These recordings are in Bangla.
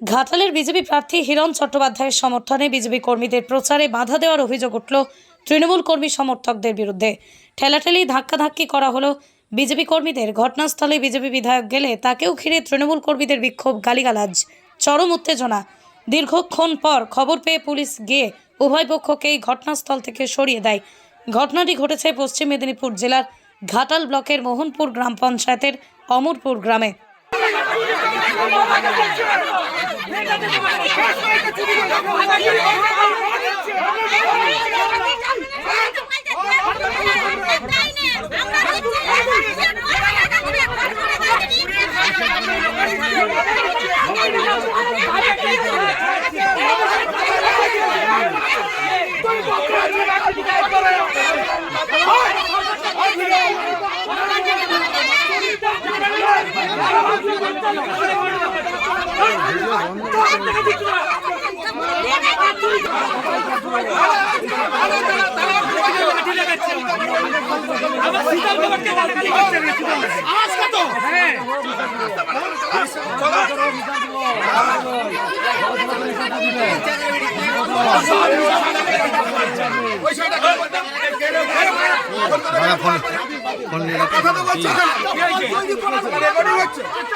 ঘাটালের বিজেপি প্রার্থী হিরণ চট্টোপাধ্যায়ের সমর্থনে বিজেপি কর্মীদের প্রচারে বাধা দেওয়ার অভিযোগ উঠল তৃণমূল কর্মী সমর্থকদের বিরুদ্ধে। ঠেলাঠেলি ধাক্কাধাক্কি করা হলো বিজেপি কর্মীদের। ঘটনাস্থলে বিজেপি বিধায়ক গেলে তাকেও ঘিরে তৃণমূল কর্মীদের বিক্ষোভ, গালিগালাজ, চরম উত্তেজনা। দীর্ঘক্ষণ পর খবর পেয়ে পুলিশ গিয়ে উভয় পক্ষকেই ঘটনাস্থল থেকে সরিয়ে দেয়। ঘটনাটি ঘটেছে পশ্চিম মেদিনীপুর জেলার ঘাটাল ব্লকের মোহনপুর গ্রাম পঞ্চায়েতের অমরপুর গ্রামে আবার শীতল ব্যাপারটা গালাগালি করছে আওয়াজ হ্যাঁ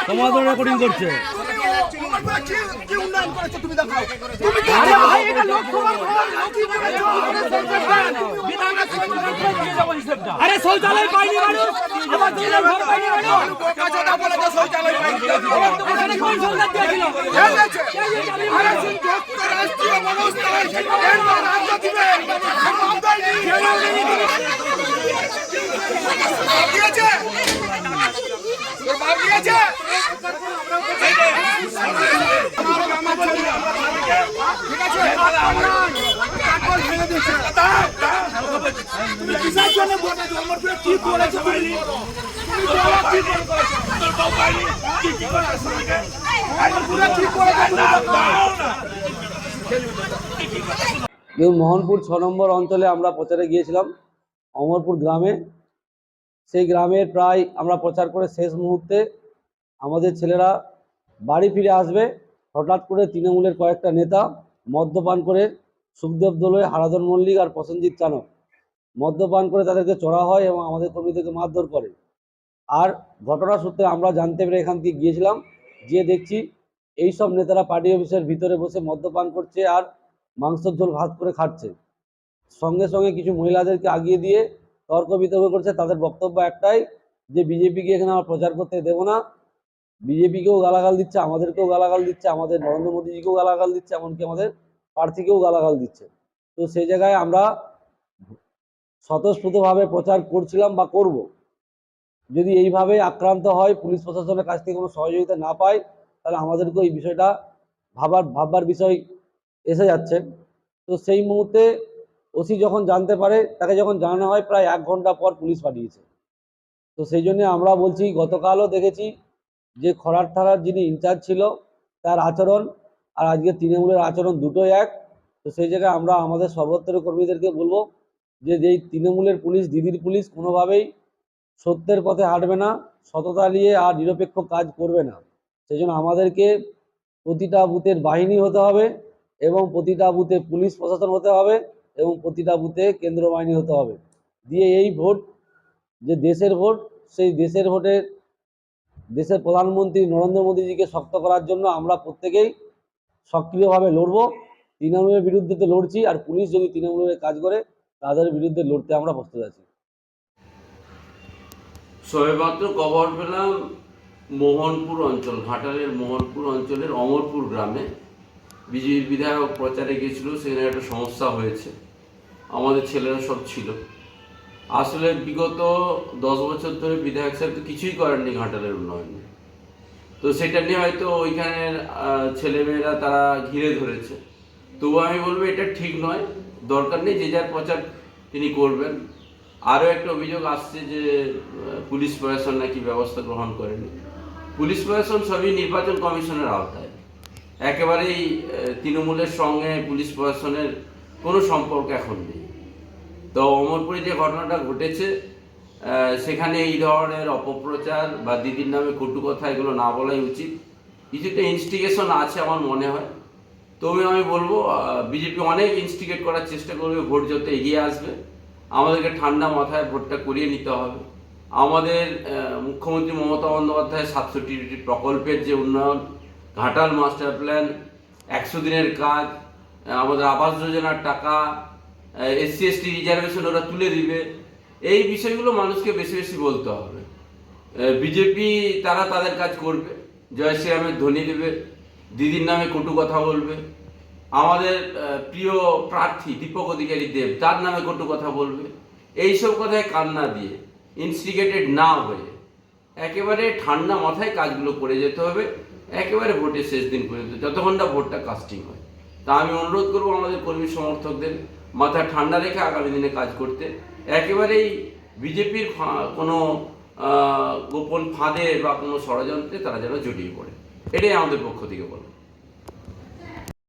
তোমাদের রেকর্ডিং করছে। আরে শৌচালয় পাইনি মানুষ আবার ঘর পাইনি মানুষ এখানে কোন সরকার দিয়েছিল রাষ্ট্রীয় মোহনপুর ছ নম্বর অঞ্চলে আমরা প্রচারে গিয়েছিলাম। অমরপুর গ্রামে সেই গ্রামের প্রায় আমরা প্রচার করে শেষ মুহূর্তে আমাদের ছেলেরা বাড়ি ফিরে আসবে। হঠাৎ করে তৃণমূলের কয়েকটা নেতা মদ্যপান করে সুখদেব দোলই হারাধন মল্লিক আর প্রসেনজিৎ চানক মদ্যপান করে তাদেরকে চড়া হয় এবং আমাদের কর্মীদেরকে মারধর করে। আর ঘটনা সূত্রে আমরা জানতে পেরে এখান থেকে গিয়েছিলাম, গিয়ে দেখছি এই সব নেতারা পার্টি অফিসের ভিতরে বসে মদ্যপান করছে আর মাংসের ঝোল ভাত করে খাচ্ছে। সঙ্গে সঙ্গে কিছু মহিলাদেরকে আগিয়ে দিয়ে তর্ক বিতর্ক করছে, তাদের বক্তব্য একটাই যে বিজেপিকে এখানে আমরা প্রচার করতে দেবো না। বিজেপিকেও গালাগাল দিচ্ছে, আমাদেরকেও গালাগাল দিচ্ছে, আমাদের নরেন্দ্র মোদীজিকেও গালাগাল দিচ্ছে, এমনকি আমাদের প্রার্থীকেও গালাগাল দিচ্ছে। তো সেই জায়গায় আমরা স্বতঃস্ফূর্তভাবে প্রচার করছিলাম বা করব। যদি এইভাবে আক্রান্ত হয়, পুলিশ প্রশাসনের কাছ থেকে কোনো সহযোগিতা না পায়, তাহলে আমাদেরকেও এই বিষয়টা ভাবার, ভাববার বিষয় এসে যাচ্ছে। তো সেই মুহূর্তে ওসি যখন জানতে পারে, তাকে যখন জানানো হয়, প্রায় এক ঘণ্টা পর পুলিশ পাঠিয়েছে তো সেই জন্য আমরা বলছি, গতকালও দেখেছি যে খরার থানার যিনি ইনচার্জ ছিল, তার আচরণ আর আজকে তৃণমূলের আচরণ দুটোই এক। তো সেই জায়গায় আমরা আমাদের সর্বত্র কর্মীদেরকে বলব যে, যেই তৃণমূলের পুলিশ, দিদির পুলিশ কোনোভাবেই সত্যের পথে হাঁটবে না, সততা নিয়ে আর নিরপেক্ষ কাজ করবে না। সেই জন্য আমাদেরকে প্রতিটা বুথের বাহিনী হতে হবে এবং প্রতিটা বুথে পুলিশ প্রশাসন হতে হবে। এবং প্রতিটা বুথে কেন্দ্র বাহিনী হতে হবে। দিয়ে এই ভোট, যে দেশের ভোট, সেই দেশের ভোটে দেশের প্রধানমন্ত্রী নরেন্দ্র মোদীজিকে শক্ত করার জন্য আমরা প্রত্যেকেই সক্রিয়ভাবে লড়ব। তৃণমূলের বিরুদ্ধে তো লড়ছি, আর পুলিশ যদি তৃণমূলের কাজ করে, তাদের বিরুদ্ধে লড়তে আমরা প্রস্তুত আছি। সবেমাত্র খবর পেলাম, মোহনপুর অঞ্চল, ঘাটালের মোহনপুর অঞ্চলের অমরপুর গ্রামে বিজেপি বিধায়ক প্রচারে গেছিল সেখানে একটা সমস্যা হয়েছে। আমাদের ছেলেরা সব ছিল। আসলে বিগত দশ বছর ধরে বিধায়ক সাহেব তো কিছুই করেননি ঘাটালের উন্নয়নে। তো সেটা নিয়ে হয়তো ওইখানের ছেলেমেয়েরা তারা ঘিরে ধরেছে। তবু আমি বলব এটা ঠিক নয়। দরকার নেই, যে যার প্রচার তিনি করবেন। আরও একটা অভিযোগ আসছে যে পুলিশ প্রশাসন নাকি ব্যবস্থা গ্রহণ করেনি। পুলিশ প্রশাসন সবই নির্বাচন কমিশনের আওতায়। একেবারেই তৃণমূলের সঙ্গে পুলিশ প্রশাসনের কোনো সম্পর্ক এখন নেই। তো অমরপুরে যে ঘটনাটা ঘটেছে সেখানে এই ধরনের অপপ্রচার বা দিদির নামে কটু কথা এগুলো না বলাই উচিত। কিছুটা ইনস্টিগেশন আছে আমার মনে হয়। তবে আমি বলব বিজেপি অনেক ইনস্টিগেট করার চেষ্টা করবে, ভোট যত এগিয়ে আসবে। আমাদেরকে ঠান্ডা মাথায় ভোটটা করিয়ে নিতে হবে। আমাদের মুখ্যমন্ত্রী মমতা বন্দ্যোপাধ্যায় সাতষট্টি প্রকল্পের যে উন্নয়ন ঘাটাল মাস্টার প্ল্যান, একশো দিনের কাজ আমাদের আবাস যোজনার টাকা এসসি, এসটি রিজার্ভেশন ওরা তুলে দিবে। এই বিষয়গুলো মানুষকে বেশি বেশি বলতে হবে। বিজেপি তারা তাদের কাজ করবে। জয় শ্রীরামের ধ্বনি দেবে, দিদির নামে কটু কথা বলবে। আমাদের প্রিয় প্রার্থী দীপক অধিকারী দেব, তার নামে কটু কথা বলবে। এইসব কথায় কান্না দিয়ে ইনস্টিগেটেড না হয়ে, একেবারে ঠান্ডা মাথায় কাজগুলো করে যেতে হবে। একেবারে ভোটের শেষ দিন পর্যন্ত, যতক্ষণ না ভোটটা কাস্টিং হয়। তা আমি অনুরোধ করব আমাদের কর্মী সমর্থকদের, মাথা ঠান্ডা রেখে আগামী দিনে কাজ করতে। একেবারেই বিজেপির কোনো গোপন ফাঁদে বা কোনো ষড়যন্ত্রে তারা যেন জড়িয়ে পড়ে। এটাই আমাদের পক্ষ থেকে বলো